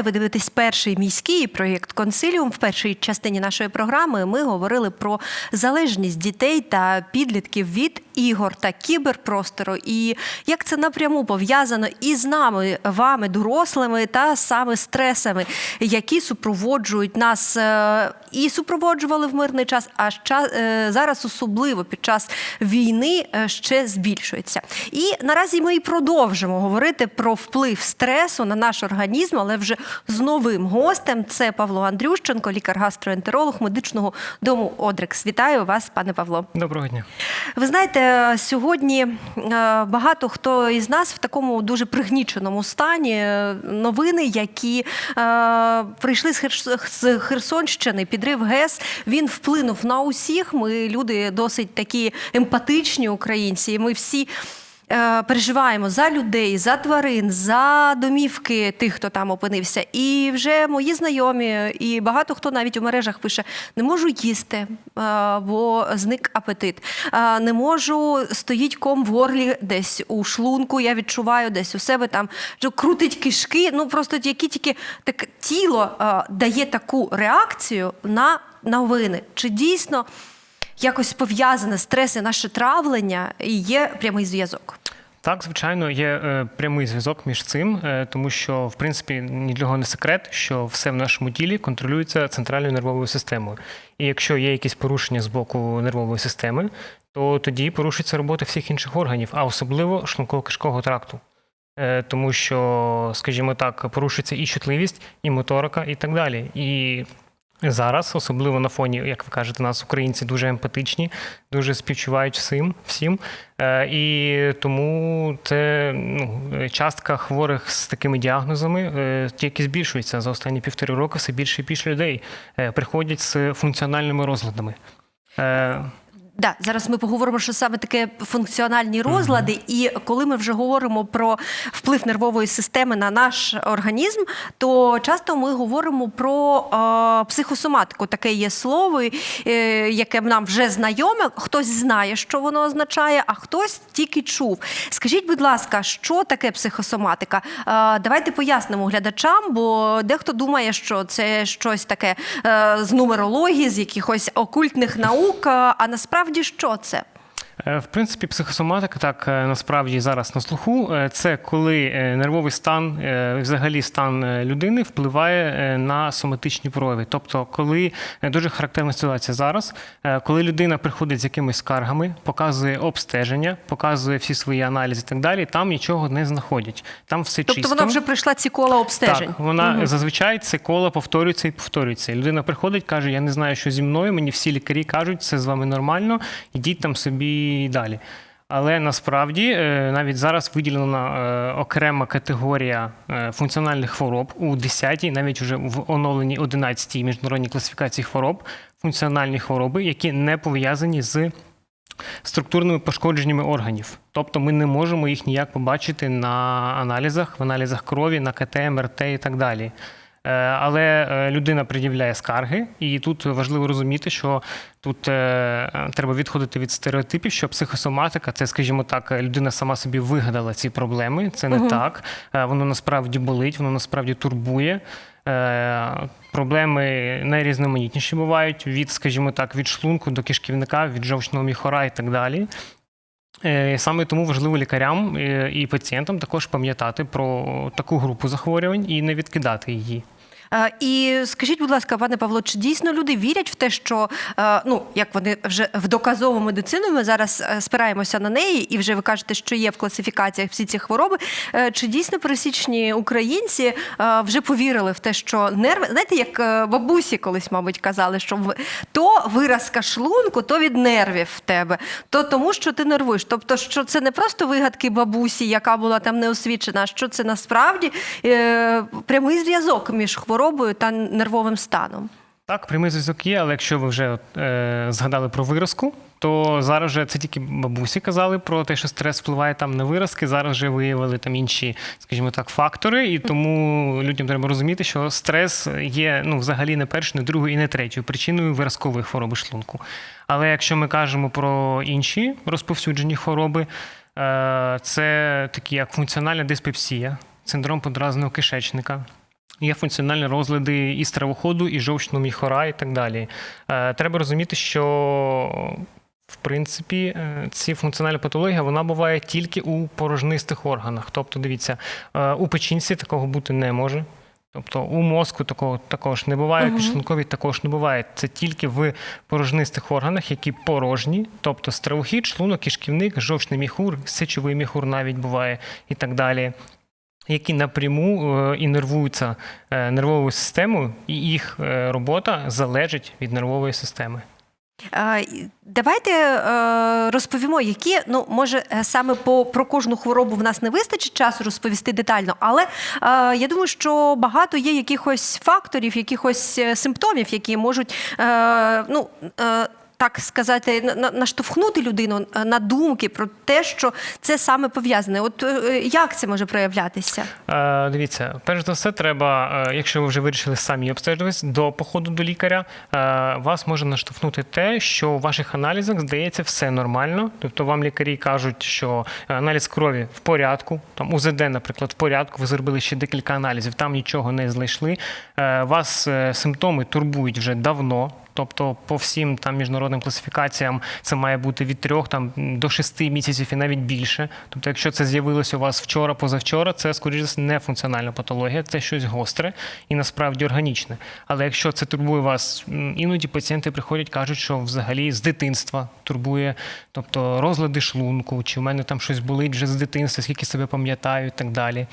Нагадаю, ви дивитесь перший міський проєкт Консиліум. В першій частині нашої програми ми говорили про залежність дітей та підлітків від ігор та кіберпростору, і як це напряму пов'язано і з нами, вами, дорослими, та саме стресами, які супроводжують нас е, і супроводжували в мирний час, а е, зараз особливо під час війни е, ще збільшується. І наразі ми і продовжимо говорити про вплив стресу на наш організм, але вже з новим гостем. Це Павло Андрющенко, лікар-гастроентеролог медичного дому Одрекс. Вітаю вас, пане Павло. Доброго дня. Ви знаєте, сьогодні е, багато хто із нас в такому дуже пригніченому стані. Новини, які е, прийшли з Херсонщини, підрив ГЕС, він вплинув на усіх. Ми люди досить такі емпатичні українці. і Ми всі. Е, Переживаємо за людей, за тварин, за домівки тих, хто там опинився. І вже мої знайомі, і багато хто навіть у мережах пише: не можу їсти, е, бо зник апетит. Е, Не можу, стоїть ком в горлі десь у шлунку. Я відчуваю десь у себе там що крутить кишки. Ну просто які тільки так тіло дає таку реакцію на новини. Чи дійсно якось пов'язане стрес і наше травлення і є прямий зв'язок? Так, звичайно, є е, прямий зв'язок між цим, е, тому що, в принципі, ні для кого не секрет, що все в нашому тілі контролюється центральною нервовою системою. І якщо є якісь порушення з боку нервової системи, то тоді порушується робота всіх інших органів, а особливо шлунково-кишкового тракту. Е, Тому що, скажімо так, порушується і чутливість, і моторика, і так далі. І зараз, особливо на фоні, як ви кажете, нас українці дуже емпатичні, дуже співчувають всім, всім. Е, І тому це ну, частка хворих з такими діагнозами е, тільки збільшується за останні півтори роки. Все більше і більше людей е, приходять з функціональними розладами. Да, зараз ми поговоримо, що саме таке функціональні розлади, і коли ми вже говоримо про вплив нервової системи на наш організм, то часто ми говоримо про е, психосоматику. Таке є слово, е, яке нам вже знайоме. Хтось знає, що воно означає, а хтось тільки чув. Скажіть, будь ласка, що таке психосоматика? Е, давайте пояснимо глядачам, бо дехто думає, що це щось таке е, з нумерології, з якихось окультних наук. е, А насправді що це? Е, В принципі, психосоматика так е, насправді зараз на слуху. Е, Це коли нервовий стан, взагалі стан людини впливає на соматичні прояви. Тобто, коли дуже характерна ситуація зараз, коли людина приходить з якимись скаргами, показує обстеження, показує всі свої аналізи і так далі, там нічого не знаходять. Там все Тобто чисто. вона вже пройшла ці кола обстежень. Так, вона зазвичай це коло повторюється і повторюється. Людина приходить, каже: Я не знаю, що зі мною. Мені всі лікарі кажуть, це з вами нормально, ідіть там собі і далі. Але насправді е, навіть зараз виділена е, окрема категорія е, функціональних хвороб у 10-й, навіть вже в оновленій 11-й міжнародній класифікації хвороб, функціональні хвороби, які не пов'язані з структурними пошкодженнями органів. Тобто ми не можемо їх ніяк побачити на аналізах, в аналізах крові, на КТ, МРТ і так далі. Е, Але е, людина пред'являє скарги, і тут важливо розуміти, що тут е, треба відходити від стереотипів, що психосоматика це, скажімо так, людина сама собі вигадала ці проблеми. Це не так. Е, Воно насправді болить, воно насправді турбує. Проблеми найрізноманітніші бувають від, скажімо так, від шлунку до кишківника, від жовчного міхора і так далі. Е, Саме тому важливо лікарям е, і пацієнтам також пам'ятати про таку групу захворювань і не відкидати її. Е, І скажіть, будь ласка, пане Павло, чи дійсно люди вірять в те, що е, ну як вони вже в доказову медицину, ми зараз е, спираємося на неї, і вже ви кажете, що є в класифікаціях всі ці хвороби. Чи дійсно пересічні українці вже повірили в те, що нерви, знаєте, як бабусі колись, мабуть, казали, що то виразка шлунку, то від нервів в тебе, то тому, що ти нервуєш. Тобто, що це не просто вигадки бабусі, яка була там неосвічена, що це насправді прямий зв'язок між хворобою та нервовим станом. Так, прямий зв'язок є, але якщо ви вже е, згадали про виразку, то зараз вже це тільки бабусі казали про те, що стрес впливає там на виразки. Зараз вже виявили там інші, скажімо так, фактори, і тому людям треба розуміти, що стрес є ну, взагалі не першою, не другою і не третьою причиною виразкової хвороби шлунку. Але якщо ми кажемо про інші розповсюджені хвороби, е, це такі як функціональна диспепсія, синдром подразненого кишечника. Є функціональні розлади і стравоходу, і жовчного міхора, і так далі. Е, Треба розуміти, що в принципі е, ці функціональні патології вона буває тільки у порожнистих органах. Тобто, дивіться, е, у печінці такого бути не може. Тобто у мозку такого також не буває, Мгм. у підшлунковій також не буває. Це тільки в порожнистих органах, які порожні, тобто стравохід, шлунок, кишківник, жовчний міхур, сечовий міхур навіть буває і так далі. Які напряму е, інервуються е, нервовою системою, і їх е, робота залежить від нервової системи. Давайте розповімо, які ну може саме по про кожну хворобу в нас не вистачить часу розповісти детально, але я думаю, що багато є якихось факторів, якихось симптомів, які можуть ну. Е, так сказати, на- на- наштовхнути людину е, на думки про те, що це саме пов'язане. От е, як це може проявлятися? Е, Дивіться, перш за все, треба, е, якщо ви вже вирішили самі обстежуватись до походу до лікаря, е, вас може наштовхнути те, що у ваших аналізах здається все нормально. Тобто вам лікарі кажуть, що аналіз крові в порядку, там УЗД, наприклад, в порядку, ви зробили ще декілька аналізів, там нічого не знайшли. Е, Вас е, симптоми турбують вже давно. Тобто, по всім там міжнародним класифікаціям це має бути від трьох там до шести місяців і навіть більше. Тобто, якщо це з'явилося у вас вчора, позавчора, це скоріше не функціональна патологія, це щось гостре і насправді органічне. Але якщо це турбує вас, іноді пацієнти приходять, кажуть, що взагалі з дитинства турбує, тобто розлади шлунку, чи в мене там щось болить вже з дитинства, скільки себе пам'ятаю, і так далі.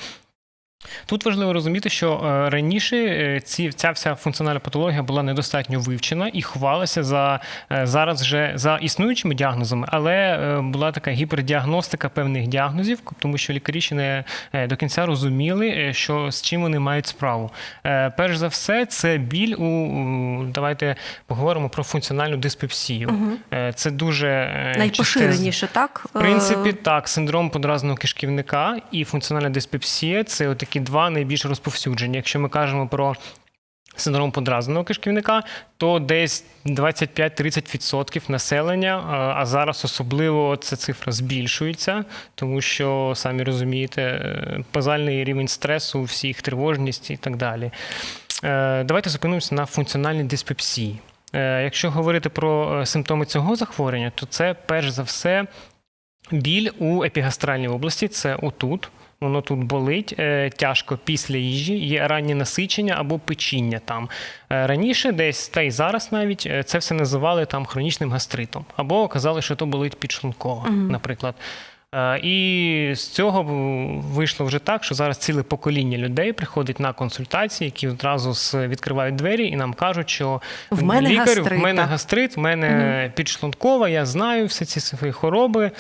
Тут важливо розуміти, що е, раніше е, ці, ця вся функціональна патологія була недостатньо вивчена і ховалася за е, зараз вже за існуючими діагнозами, але була така гіпердіагностика певних діагнозів, тому що лікарі ще не до кінця розуміли, що з чим вони мають справу. Перш за все, це біль у давайте поговоримо про функціональну диспепсію. Е, Це дуже часте- Найпоширеніше, так? в принципі, так, синдром подразного кишківника і функціональна диспепсія це такі два найбільш розповсюджені. Якщо ми кажемо про синдром подразного кишківника, то десь 25-30% населення, а- а зараз особливо ця цифра збільшується, тому що самі розумієте, е, базальний рівень стресу, всіх тривожність і так далі. Е, Давайте зупинимося на функціональній диспепсії. Е, Якщо говорити про е, симптоми цього захворювання, то це перш за все біль у епігастральній області, це отут. Воно тут болить е, тяжко після їжі, є раннє насичення або печіння там. Е, раніше, десь та й зараз навіть е, це все називали там хронічним гастритом, або казали, що то болить підшлункова, наприклад. Е, І з цього вийшло вже так, що зараз ціле покоління людей приходить на консультації, які одразу відкривають двері і нам кажуть, що В мене лікар, гастрит, в мене гастрит, в мене підшлункова, я знаю всі ці свої хвороби.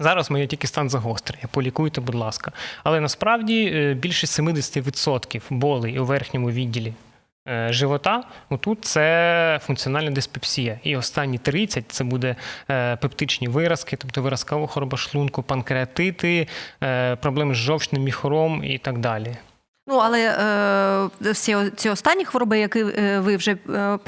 Зараз моє тільки стан загострення, полікуйте, будь ласка. Але насправді е, більше 70% болей у верхньому відділі е, живота, отут це функціональна диспепсія. І останні 30 це буде е, пептичні виразки, тобто виразкова хвороба шлунку, панкреатити, проблеми з жовчним міхором і так далі. Ну, але е, всі ці останні хвороби, які е, ви вже е,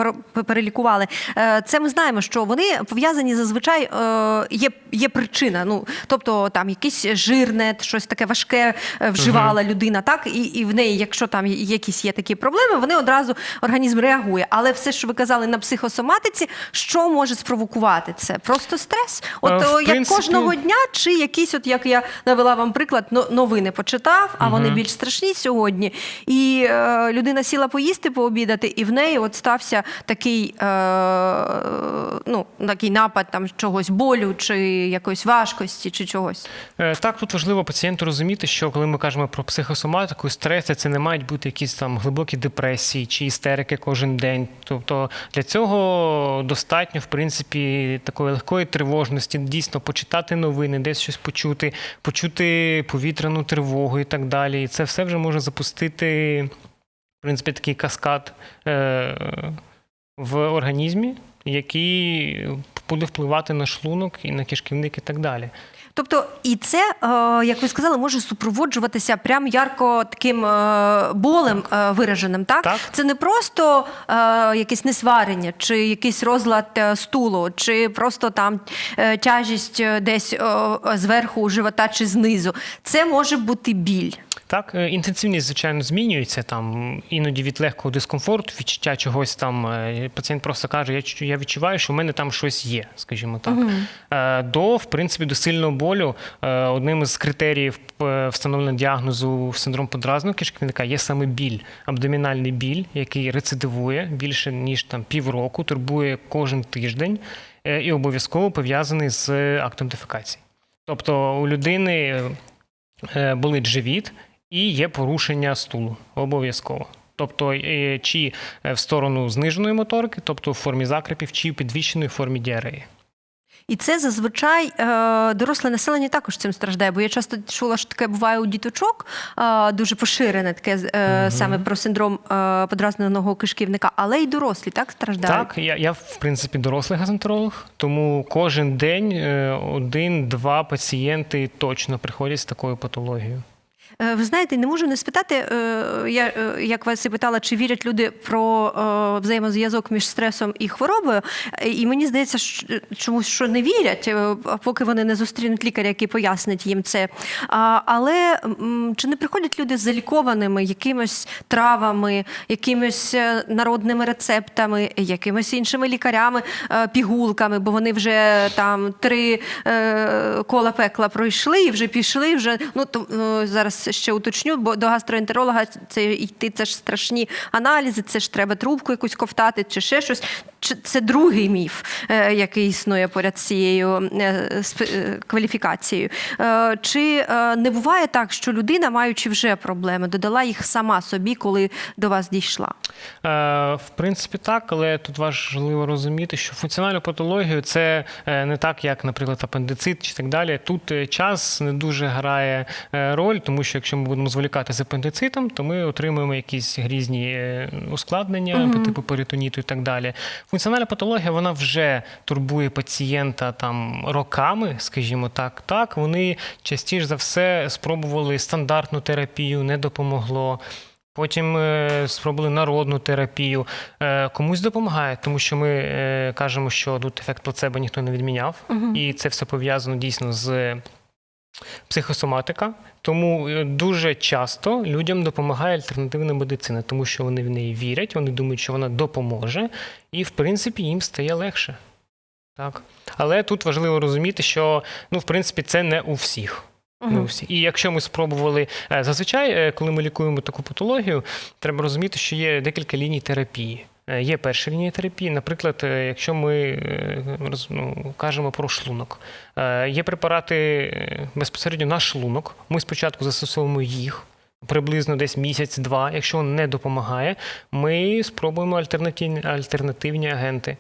перелікували, е, це ми знаємо, що вони пов'язані зазвичай е, є, є причина. Ну, тобто там якийсь жирне, щось таке важке е, вживала людина, так? І, і в неї, якщо там якісь є такі проблеми, вони одразу організм реагує. Але все, що ви казали на психосоматиці, що може спровокувати це? Просто стрес? От Е, як принципі- кожного дня, чи якісь, от як я навела вам приклад, но- новини почитав, а вони більш страшні сьогодні. І е, людина сіла поїсти, пообідати, і в неї от стався такий, е, ну, такий напад там чогось болю, чи якоїсь важкості, чи чогось. Е, Так, тут важливо пацієнту розуміти, що коли ми кажемо про психосоматику, стреси, це не мають бути якісь там глибокі депресії чи істерики кожен день. Тобто для цього достатньо, в принципі, такої легкої тривожності, дійсно почитати новини, десь щось почути, почути повітряну тривогу і так далі. І це все вже може запустити, в принципі, такий каскад е, в організмі, який буде впливати на шлунок і на кишківник і так далі. Тобто, і це, е, як ви сказали, може супроводжуватися прям ярко таким е, болем вираженим. Так? Так. це не просто якесь несварення, чи якийсь розлад стулу, чи просто там тяжість десь зверху живота чи знизу. Це може бути біль. Так, е, інтенсивність, звичайно, змінюється. Там іноді від легкого дискомфорту, відчуття чогось там. е, Пацієнт просто каже: я, я відчуваю, що в мене там щось є, скажімо так. Е, До, в принципі, до сильного болю одним із критеріїв встановлення діагнозу синдром подразного кишківника є саме біль, абдомінальний біль, який рецидивує більше ніж там півроку, турбує кожен тиждень і обов'язково пов'язаний з актом дефекації. Тобто у людини болить живіт і є порушення стулу обов'язково. Тобто, е, чи в сторону зниженої моторики, тобто в формі закрепів, чи в підвищеної формі діареї. І це зазвичай е, доросле населення також цим страждає. Бо я часто чула, що таке буває у діточок, е, дуже поширене таке е, саме про синдром подразненого кишківника, але й дорослі так страждають. Так, я, я в принципі дорослий газентеролог, тому кожен день один-два пацієнти точно приходять з такою патологією. Е, Ви знаєте, не можу не спитати. е, Я е, як вас і питала, чи вірять люди про взаємозв'язок між стресом і хворобою. І мені здається, що чомусь що не вірять, поки вони не зустрінуть лікаря, який пояснить їм це. Але чи не приходять люди залікованими якимись травами, якимись е, народними рецептами, якимись іншими лікарями, пігулками, бо вони вже там три кола пекла пройшли і вже пішли. Вже ну то е, ще уточню, бо до гастроентеролога це йти, це ж страшні аналізи, це ж треба трубку якусь ковтати, чи ще щось. Це другий міф, е, який існує поряд цією е, е, кваліфікацією? Чи не буває так, що людина, маючи вже проблеми, додала їх сама собі, коли до вас дійшла? В принципі, так, але тут важливо розуміти, що функціональну патологію це не так, як, наприклад, апендицит чи так далі. Тут час не дуже грає роль, тому що якщо ми будемо зволікати з апендицитом, то ми отримуємо якісь грізні е, ускладнення по типу перитоніту і так далі. Функціональна патологія вона вже турбує пацієнта там роками, скажімо так. Так, вони частіше за все спробували стандартну терапію, не допомогло. Потім е, спробували народну терапію. Е, комусь допомагає, тому що ми кажемо, що тут ефект плацебо ніхто не відміняв, і це все пов'язано дійсно з психосоматика. Тому е, дуже часто людям допомагає альтернативна медицина, тому що вони в неї вірять, вони думають, що вона допоможе, і в принципі їм стає легше. Так. Але тут важливо розуміти, що ну, в принципі, це не у всіх. Не у всіх. І якщо ми спробували е, зазвичай, е, коли ми лікуємо таку патологію, треба розуміти, що є декілька ліній терапії. Е, Є перша лінія терапії, наприклад, е, якщо ми е, ну, кажемо про шлунок. Є препарати безпосередньо на шлунок. Ми спочатку застосовуємо їх. Приблизно десь місяць-два. Якщо не допомагає, ми спробуємо альтернативні, альтернативні агенти.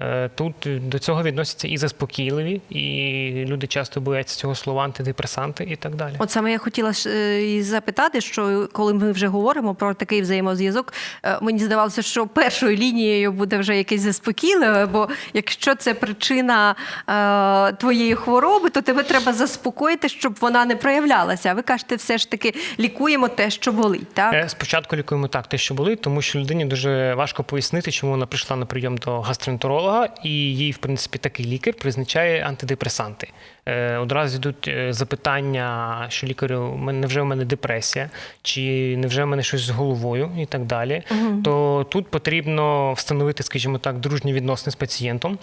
Е, Тут до цього відносяться і заспокійливі, і люди часто бояться цього слова антидепресанти і так далі. От саме я хотіла е, і запитати, що коли ми вже говоримо про такий взаємозв'язок, е, мені здавалося, що першою лінією буде вже якесь заспокійливе, бо якщо це причина е, твоєї хвороби, то тебе треба заспокоїти, щоб вона не проявлялася. А ви кажете, все ж таки лікуємо те, що болить, так? Спочатку лікуємо так, те, що болить, тому що людині дуже важко пояснити, чому вона прийшла на прийом до гастроентеролога, і їй, в принципі, такий лікар призначає антидепресанти. Е, Одразу йдуть е, запитання, що лікарю, «Мен- невже в мене депресія, чи невже в мене щось з головою і так далі. То тут потрібно встановити, скажімо так, дружні відносини з пацієнтом.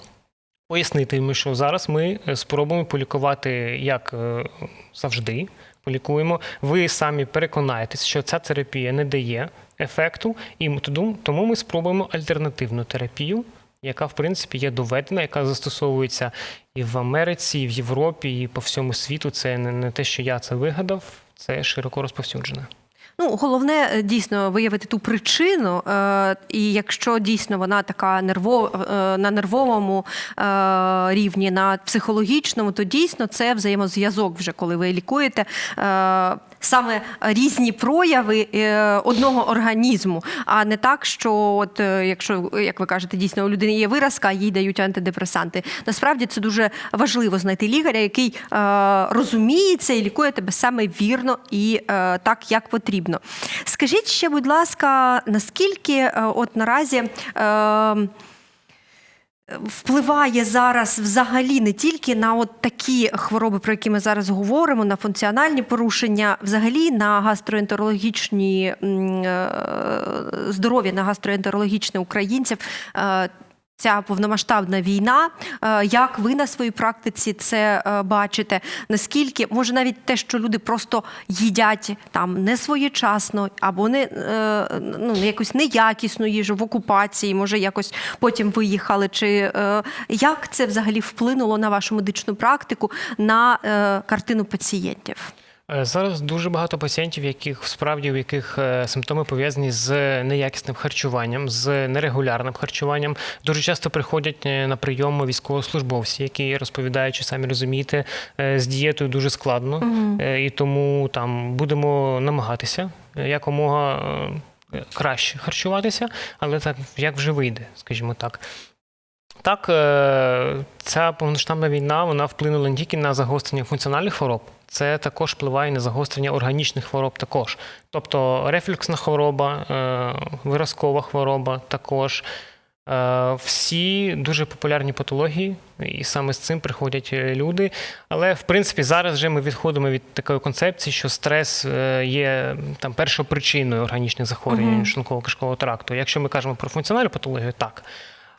Пояснити йому, що зараз ми е, спробуємо полікувати як завжди. Полікуємо. Ви самі переконаєтесь, що ця терапія не дає ефекту, і тому ми спробуємо альтернативну терапію, яка в принципі є доведена, яка застосовується і в Америці, і в Європі, і по всьому світу. Це не, те, що я це вигадав, це широко розповсюджено. Ну, головне е, дійсно виявити ту причину, е, і якщо дійсно вона така нерво, е, на нервовому рівні, на психологічному, то дійсно це взаємозв'язок вже коли ви лікуєте. Е, Саме різні прояви е, одного організму, а не так, що от е, якщо, як ви кажете, дійсно у людини є виразка, їй дають антидепресанти. Насправді це дуже важливо знайти лікаря, який е, розуміє це і лікує тебе саме вірно і е, так, як потрібно. Скажіть ще, будь ласка, наскільки е, от наразі. Е, впливає зараз взагалі не тільки на от такі хвороби, про які ми зараз говоримо, на функціональні порушення, взагалі на гастроентерологічні е, здоров'я, на гастроентерологічне українців. Ця повномасштабна війна, Е, як ви на своїй практиці це е, бачите? Наскільки може навіть те, що люди просто їдять там не своєчасно або не е, ну якусь неякісну їжу в окупації, може якось потім виїхали? Чи як це взагалі вплинуло на вашу медичну практику на картину пацієнтів? Е, Зараз дуже багато пацієнтів, яких справді у яких е, симптоми пов'язані з неякісним харчуванням, з нерегулярним харчуванням. Дуже часто приходять е, на прийом військовослужбовці, які розповідають, що самі розумієте, з дієтою дуже складно, Е, і тому там будемо намагатися якомога краще харчуватися, але так як вже вийде, скажімо так. Так, ця повноштабна війна вона вплинула не тільки на загострення функціональних хвороб, це також впливає на загострення органічних хвороб також. Тобто рефлюксна хвороба, е, виразкова хвороба також. Е, Всі дуже популярні патології, і саме з цим приходять е, люди. Але в принципі зараз вже ми відходимо від такої концепції, що стрес є там першопричиною органічних захворювань Мгм. шлунково-кишкового тракту. Якщо ми кажемо про функціональну патологію, так.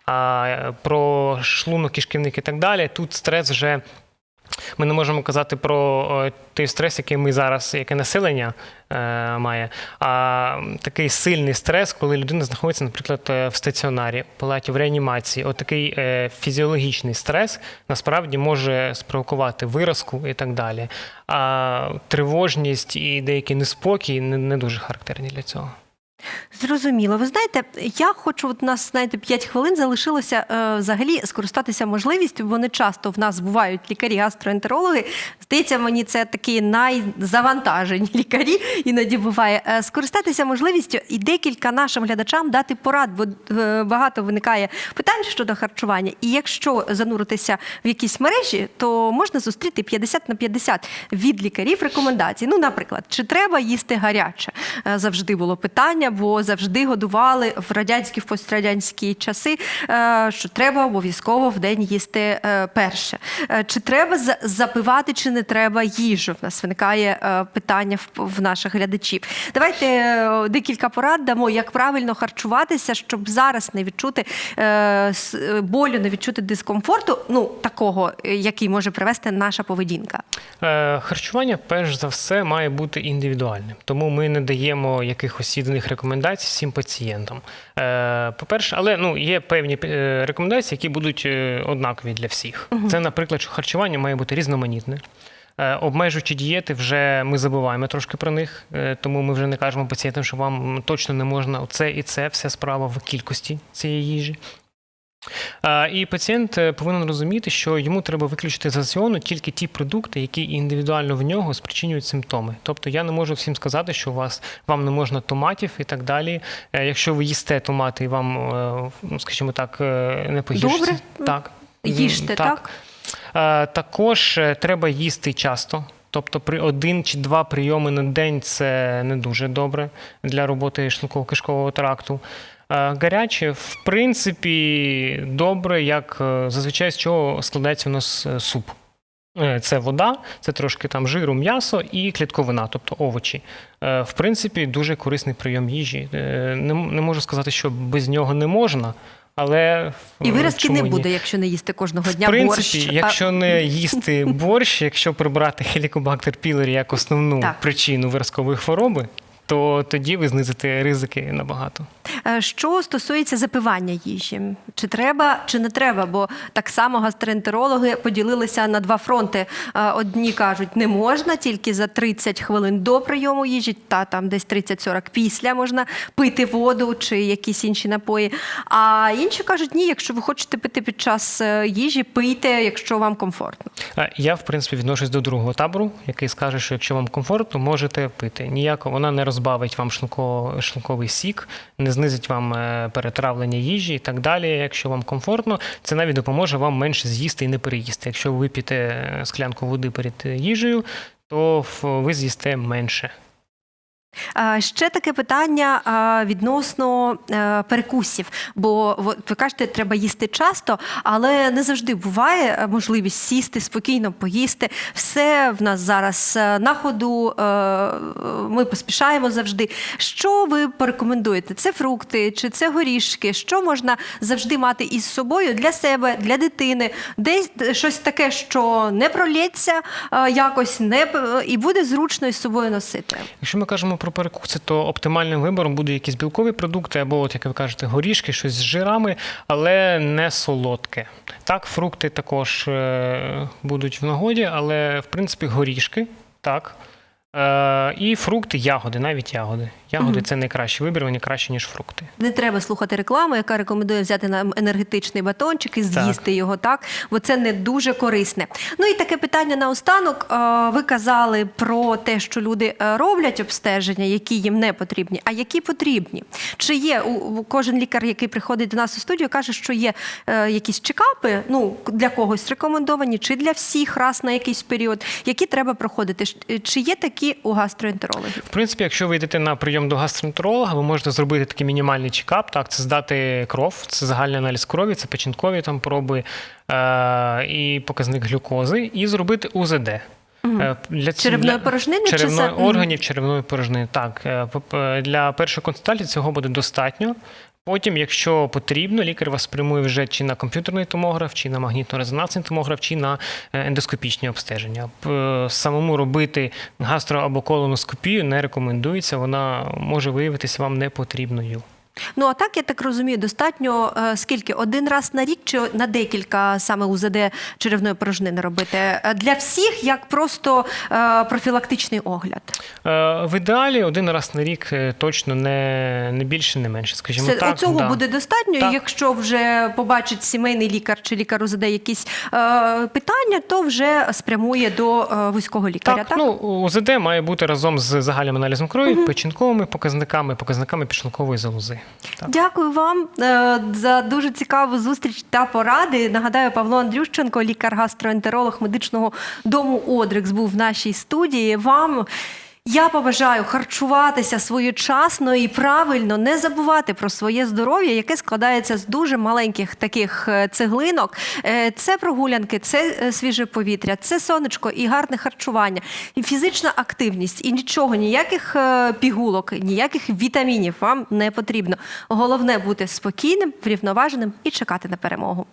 А про шлунок, кишківник і так далі, тут стрес вже. Ми не можемо казати про той стрес, який ми зараз, яке населення е, має, а такий сильний стрес, коли людина знаходиться, наприклад, е, в стаціонарі, в палаті в реанімації. От такий е, фізіологічний стрес насправді може спровокувати виразку і так далі. А тривожність і деякий неспокій не, не дуже характерні для цього. Зрозуміло. Ви знаєте, я хочу, от нас знаєте, 5 хвилин залишилося е, взагалі скористатися можливістю, бо не часто в нас бувають лікарі-гастроентерологи. Здається, мені це такі найзавантажені лікарі іноді буває. Е, скористатися можливістю і декілька нашим глядачам дати порад, бо е, багато виникає питань щодо харчування. І якщо зануритися в якісь мережі, то можна зустріти 50 на 50 від лікарів рекомендацій. Ну, наприклад, чи треба їсти гаряче? Е, Завжди було питання, бо завжди годували в радянські в пострадянські часи, е, що треба обов'язково в день їсти е, перше. Е, Чи треба за- запивати, чи не треба їжу? В нас виникає питання в- наших глядачів. Давайте декілька порад дамо, як правильно харчуватися, щоб зараз не відчути болю, не відчути дискомфорту, ну такого, який може привести наша поведінка. Харчування, перш за все, має бути індивідуальним, тому ми не даємо якихось єдиних рекомендацій всім пацієнтам. Е, По-перше, але ну є певні е, рекомендації, які будуть е, однакові для всіх. Це, наприклад, що харчування має бути різноманітне. Обмежуючи дієти, вже ми забуваємо трошки про них, тому ми вже не кажемо пацієнтам, що вам точно не можна це і це, вся справа в кількості цієї їжі. І пацієнт е, повинен розуміти, що йому треба виключити з раціону тільки ті продукти, які індивідуально в нього спричинюють симптоми. Тобто я не можу всім сказати, що у вас вам не можна томатів і так далі. Е, Якщо ви їсте томати і вам, е, ну, скажімо так, не погіршиться. Добре. Так. Їжте, так? Е, Також треба їсти часто. Тобто при один чи два прийоми на день це не дуже добре для роботи шлунково-кишкового тракту. Е, Гаряче, в принципі, добре, як е, зазвичай з чого складається у нас е, суп. Це вода, це трошки там жиру, м'ясо і клітковина, тобто овочі. В принципі, дуже корисний прийом їжі. Не, можу сказати, що без нього не можна, але І виразки не ні? буде, якщо не їсти кожного дня В принципі, борщ. якщо А- не їсти борщ, якщо прибрати хелікобактер пілорі як основну Так. причину виразкової хвороби, то тоді ви знизите ризики набагато. Е, Що стосується запивання їжі, чи треба, чи не треба? Бо так само гастроентерологи поділилися на два фронти. Е, Одні кажуть, не можна тільки за 30 хвилин до прийому їжі, та там десь 30-40 після можна пити воду чи якісь інші напої. А інші кажуть, ні, якщо ви хочете пити під час е, їжі, пийте, якщо вам комфортно. Я, в принципі, відношусь до другого табору, який скаже, що якщо вам комфортно, можете пити. Ніяко вона не розбавить вам шлунково- шлунковий сік, не знизить вам е, перетравлення їжі і так далі. Якщо вам комфортно, це навіть допоможе вам менше з'їсти і не переїсти. Якщо ви вип'єте е, склянку води перед е, їжею, то ви з'їсте менше. Ще таке питання відносно е, перекусів. Бо ви кажете, треба їсти часто, але не завжди буває е, можливість сісти спокійно, поїсти. Все в нас зараз е, на ходу. Ми поспішаємо завжди. Що ви порекомендуєте? Це фрукти чи це горішки? Що можна завжди мати із собою для себе, для дитини? Десь щось таке, що не пролється якось, не і буде зручно із собою носити. Якщо ми кажемо про перекуси, то оптимальним вибором буде якісь білкові продукти, або, от, як ви кажете, горішки, щось з жирами, але не солодке. Так, фрукти також е, будуть в нагоді, але в принципі горішки, так. Е, і фрукти, ягоди, навіть ягоди. Ягоди це найкращий вибір, вони краще, ніж фрукти. Не треба слухати рекламу, яка рекомендує взяти нам енергетичний батончик і з'їсти його, так? Бо це не дуже корисне. Ну і таке питання наостанок. Ви казали про те, що люди е, роблять обстеження, які їм не потрібні, а які потрібні. Чи є у у- кожен лікар, який приходить до нас у студію, каже, що є е, якісь чекапи, ну для когось рекомендовані, чи для всіх раз на якийсь період, які треба проходити. Е, Чи є такі у гастроентерологів? В принципі, якщо ви йдете на прийом до гастроентеролога, ви можете зробити такий мінімальний чекап. Так, це здати кров, це загальний аналіз крові, це печінкові там проби е- і показник глюкози, і зробити УЗД. Е, Для Черевної порожнини черевної чи органів черевної порожнини. Так, е, п- для першої консультації цього буде достатньо. Потім, якщо потрібно, лікар вас спрямує вже чи на комп'ютерний томограф, чи на магнітно-резонансний томограф, чи на е, ендоскопічні обстеження. Е, Самому робити гастро або колоноскопію не рекомендується, вона може виявитися вам непотрібною. Ну а так я так розумію, достатньо е, скільки один раз на рік чи на декілька саме УЗД черевної порожнини робити Е, для всіх, як просто е, профілактичний огляд. В ідеалі один раз на рік точно не, не більше, не менше. Скажімо Це так, оцього да. буде достатньо. Так. Якщо вже побачить сімейний лікар чи лікар УЗД якісь е, питання, то вже спрямує до вузького лікаря. Так, Так, ну УЗД має бути разом з загальним аналізом крові, печінковими показниками, показниками підшлункової залози. Так. Дякую вам е, за дуже цікаву зустріч та поради. Нагадаю, Павло Андрющенко, лікар-гастроентеролог медичного дому Одрикс, був в нашій студії. Вам я побажаю харчуватися своєчасно і правильно, не забувати про своє здоров'я, яке складається з дуже маленьких таких е, цеглинок. Е, Це прогулянки, це е, свіже повітря, це сонечко і гарне харчування, і фізична активність, і нічого, ніяких пігулок, ніяких вітамінів вам не потрібно. Головне бути спокійним, врівноваженим і чекати на перемогу.